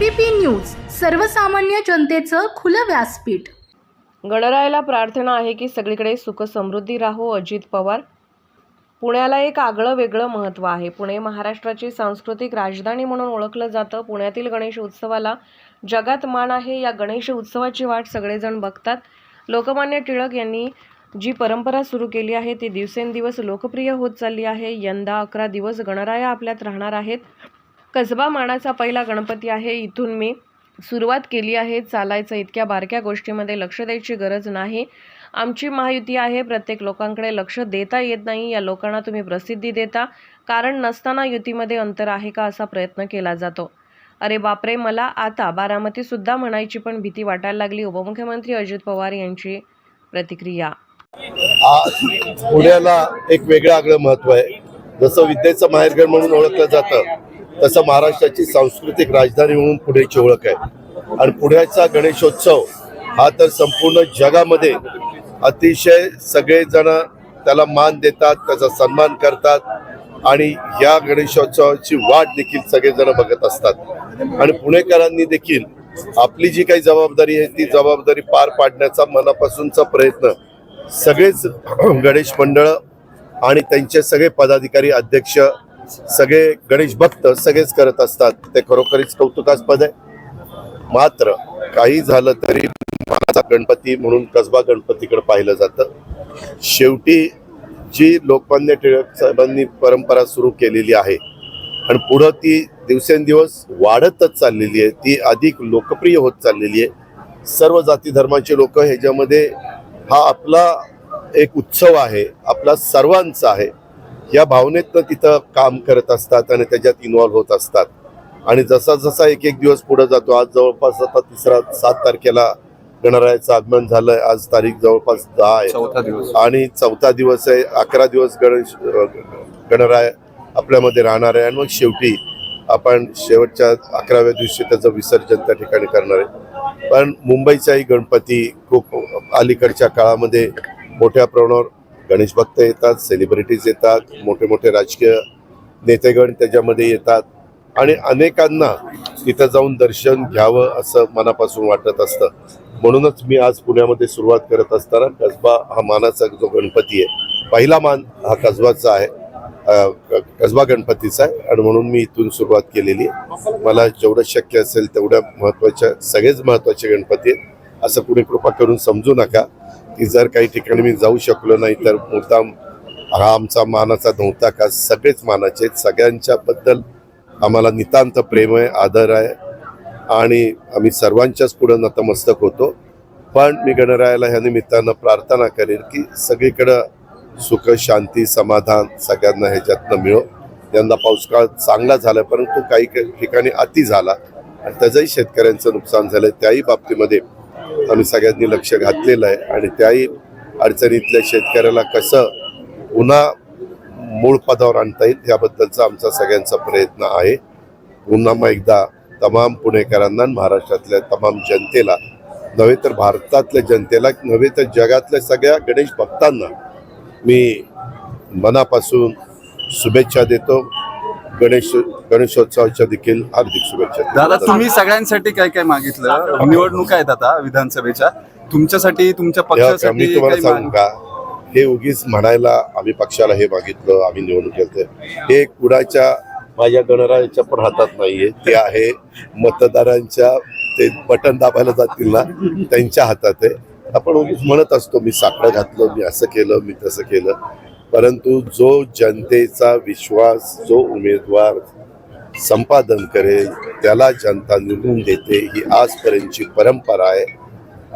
ABP news सर्वसामान्य जनतेचं खुलं व्यासपीठ. गणरायाला प्रार्थना आहे की सगळीकडे सुख समृद्धी राहो अजित पवार. पुण्याला एक आगळं वेगळं महत्त्व आहे. पुणे महाराष्ट्राची सांस्कृतिक राजधानी म्हणून ओळखलं जातं. पुण्यातील गणेश उत्सवाला जगात मान आहे. या गणेश उत्सवाची वाट सगळेजण बघतात. लोकमान्य टिळक यांनी जी परंपरा सुरू केली आहे ती दिवसेंदिवस लोकप्रिय होत चालली आहे. यंदा अकरा दिवस गणराया आपल्यात राहणार आहेत. कसबा मानाचा पहिला गणपती आहे. इथून मी सुरुवात केली आहे. चालायचं इतक्या बारक्या गोष्टीमध्ये लक्ष द्यायची गरज नाही. आमची महायुती आहे. प्रत्येक लोकांकडे लक्ष देता येत नाही. या लोकांना तुम्ही प्रसिद्धी देता. कारण नसताना युतीमध्ये अंतर आहे का असा प्रयत्न केला जातो. अरे बापरे मला आता बारामतीसुद्धा म्हणायची पण भीती वाटायला लागली. उपमुख्यमंत्री अजित पवार यांची प्रतिक्रिया. पुण्याला एक वेगळं आगळं महत्त्व आहे. जसं विद्येचं माहेरघर म्हणून ओळखलं जातं तसं महाराष्ट्राची सांस्कृतिक राजधानी म्हणून पुण्याची ओळख आहे. आणि पुण्याचा गणेशोत्सव हा तर संपूर्ण जगामध्ये अतिशय सगळेजण त्याला मान देतात त्याचा सन्मान करतात आणि या गणेशोत्सवाची वाट देखील सगळेजण बघत असतात. आणि पुणेकरांनी देखील आपली जी काही जबाबदारी आहे ती जबाबदारी पार पाडण्याचा मनापासूनचा प्रयत्न सगळेच गणेश मंडळ आणि त्यांचे सगळे पदाधिकारी अध्यक्ष सगळे गणेश भक्त सगळेच करत असतात. ते खरोखरीच कौतुकास्पद आहे. मात्र काही झालं तरी मानाचा गणपती म्हणून कसबा गणपतीकडे पाहिलं जातं. शेवटी जी लोकमान्य टिळक साहेबांनी परंपरा सुरू केलेली आहे आणि पुढं ती दिवसेंदिवस वाढतच चाललेली आहे ती अधिक लोकप्रिय होत चाललेली आहे. सर्व जाती धर्माचे लोक ह्याच्यामध्ये हा आपला एक उत्सव आहे आपला सर्वांचा आहे. या भावनेतनं तिथं काम करत असतात आणि त्याच्यात इन्व्हॉल्व्ह होत असतात. आणि जसा जसा एक एक दिवस पुढे जातो आज जवळपास आता तिसरा सात तारखेला गणरायाचं आगमन झालंय. आज तारीख जवळपास दहा आहे. आणि चौथा दिवस आहे. अकरा दिवस गणेश गणराय आपल्यामध्ये राहणार आहे. आणि मग शेवटी आपण शेवटच्या अकराव्या दिवशी त्याचं विसर्जन त्या ठिकाणी करणार आहे. पण मुंबईचाही गणपती खूप अलीकडच्या काळामध्ये मोठ्या प्रमाणावर गणेश भक्त येतात सेलिब्रिटीज येतात मोठे मोठे राजकीय नेतेगण त्याच्यामध्ये येतात. आणि अनेकांना तिथं जाऊन दर्शन घ्यावं असं मनापासून वाटत असतं. म्हणूनच मी आज पुण्यामध्ये सुरुवात करत असताना कसबा हा मानाचा जो गणपती आहे पहिला मान हा कसबाचा आहे क- कसबा गणपतीचा आहे. आणि म्हणून मी इथून सुरुवात केलेली आहे. मला जेवढं शक्य असेल तेवढ्या महत्त्वाच्या सगळेच महत्त्वाचे गणपती आहेत. असं कुणी कृपा करून समजू नका. की जर काही ठिकाणी मी जाऊ शकलो नाही तर मुद्दाम हा आमचा मानाचा नव्हता का? सगळेच मानाचे आहेत. सगळ्यांच्याबद्दल आम्हाला नितांत प्रेम आहे आदर आहे. आणि आम्ही सर्वांच्याच पुढे नतमस्तक होतो. पण मी गणरायाला ह्या निमित्तानं प्रार्थना करेन की सगळीकडं सुख शांती समाधान सगळ्यांना ह्याच्यातनं मिळो. यंदा पाऊसकाळ चांगला झाला परंतु काही काही ठिकाणी अति झाला. आणि त्याचंही शेतकऱ्यांचं नुकसान झालं त्याही बाबतीमध्ये आम्ही सगळ्यांनी लक्ष घातलेलं आहे आणि त्याही अडचणीतल्या शेतकऱ्याला कसं पुन्हा मूळ पदावर आणता येईल याबद्दलचा आमचा सगळ्यांचा प्रयत्न आहे. पुन्हा मग एकदा तमाम पुणेकरांना आणि महाराष्ट्रातल्या तमाम जनतेला नव्हे तर भारतातल्या जनतेला नव्हे तर जगातल्या सगळ्या गणेश भक्तांना मी मनापासून शुभेच्छा देतो. गणेश गणेशोत्सवाच्या देखील हार्दिक शुभेच्छा. दादा तुम्ही सगळ्यांसाठी काय काय मागितलं? निवडणुका आहेत आता विधानसभेच्या. तुमच्यासाठी तुमच्या पक्षासाठी मी तुम्हाला सांगू माग- का? हे उगीच म्हणायला आम्ही पक्षाला हे मागितलं आम्ही निवडणूक हे कुणाच्या माझ्या गणरायाच्या पण हातात नाहीये. ते आहे मतदारांच्या ते बटन दाबायला जातील ना त्यांच्या हातात आहे. आपण उगीच म्हणत असतो मी साकडं घातलं मी असं केलं मी तसं केलं. परंतु जो जनतेचा विश्वास जो उमेदवार संपादन करेल त्याला जनता निवडून देते ही आजपर्यंतची परंपरा आहे.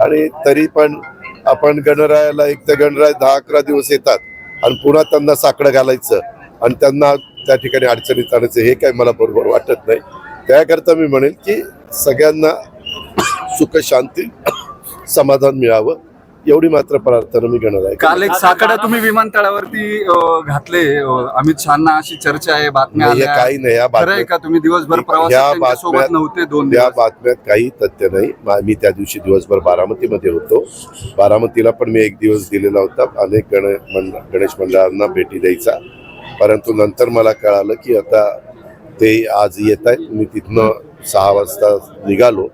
आणि तरी पण आपण गणरायाला एक तर गणराय दहा अकरा दिवस येतात आणि पुन्हा त्यांना साकडं घालायचं आणि त्यांना त्या ठिकाणी अडचणीत आणायचं हे काही मला बरोबर वाटत नाही. त्याकरता मी म्हणेल की सगळ्यांना सुख शांती समाधान मिळावं. एवढी मात्र प्रार्थना मी गणराय काल एक साकडा तुम्ही विमानतळावरती अं, घातले. अं, अमित शहाना अशी चर्चा आहे बातम्या नाही, हे आल्या. काही नाही या खरं आहे का तुम्ही दिवसभर या त्यांच्यासोबत बातम्यात- नव्हते दोन या दिवस? बातम्यात काही तथ्य नाही. मा- मी त्या दिवशी दिवसभर बारामतीमध्ये होतो. बारामतीला पण मी एक दिवस दिलेला होता. अनेक गण मंड- गणेश मंडळांना भेटी द्यायचा. परंतु नंतर मला कळालं की आता ते आज येत आहेत. मी तिथनं सहा वाजता निघालो.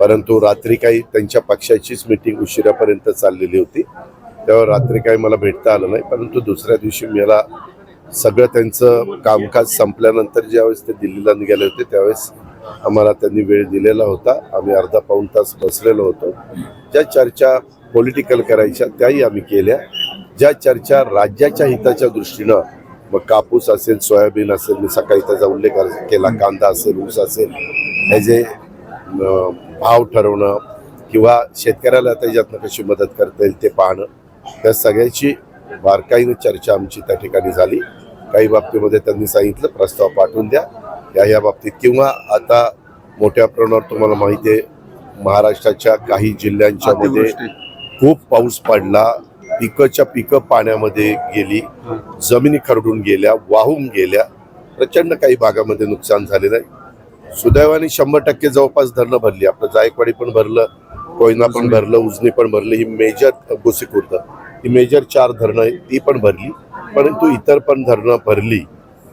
परंतु रात्री काही त्यांच्या पक्षाचीच मिटिंग उशिरापर्यंत चाललेली होती. तेव्हा रात्री काही मला भेटता आलं नाही परंतु दुसऱ्या दिवशी मला सगळं त्यांचं कामकाज संपल्यानंतर ज्यावेळेस ते दिल्लीला निघाले होते त्यावेळेस आम्हाला त्यांनी वेळ दिलेला होता. आम्ही अर्धा पाऊण तास बसलेलो होतो. ज्या चर्चा पॉलिटिकल करायच्या त्याही आम्ही केल्या. ज्या चर्चा राज्याच्या हिताच्या दृष्टीनं मग कापूस असेल सोयाबीन असेल मी सकाळी त्याचा उल्लेख केला कांदा असेल ऊस असेल हे जे भाव ठरवणं किंवा शेतकऱ्याला त्याच्यातनं कशी मदत करता येईल ते पाहणं त्या सगळ्याची बारकाईने चर्चा आमची त्या ठिकाणी झाली. काही बाबतीमध्ये त्यांनी सांगितलं प्रस्ताव पाठवून द्या. या या बाबतीत किंवा आता मोठ्या प्रमाणावर तुम्हाला माहिती आहे महाराष्ट्राच्या काही जिल्ह्यांच्या मध्ये खूप पाऊस पडला. पिकच्या पिकं पाण्यामध्ये गेली जमिनी खरडून गेल्या वाहून गेल्या. प्रचंड काही भागामध्ये नुकसान झालेलं आहे. सुदैवाने शंभर टक्के जवळपास धरणं भरली. आपलं जायकवाडी पण भरलं कोयना पण भरलं उजनी पण भरलं. ही मेजर गोसीखुर्द ही मेजर चार धरणं ती पण भरली. परंतु इतर पण धरणं भरली.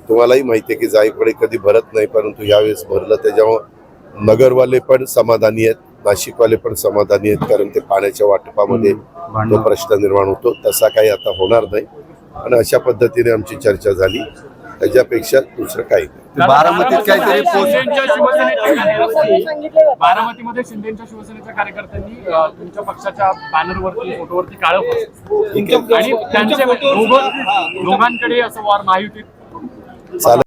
तुम्हालाही माहिती आहे की जायकवाडी कधी भरत नाही परंतु यावेळेस भरलं. त्याच्यामुळं नगरवाले पण समाधानी आहेत नाशिकवाले पण समाधानी आहेत कारण ते पाण्याच्या वाटपामध्ये तो प्रश्न निर्माण होतो. तसा काही आता होणार नाही. आणि अशा पद्धतीने आमची चर्चा झाली. त्याच्यापेक्षा दुसरं काही नाही. बारामतीत काहीतरी पोस्ट शिंदेच्या शिवसेनेच्या कार्यकर्त्यांनी बारामतीमध्ये शिंदेच्या शिवसेनेच्या कार्यकर्त्यांनी तुमच्या पक्षाच्या बॅनरवरती फोटोवरती काळं. आणि त्यांचे दोघं दोघांकडे असं वार महायुतीत चालेल.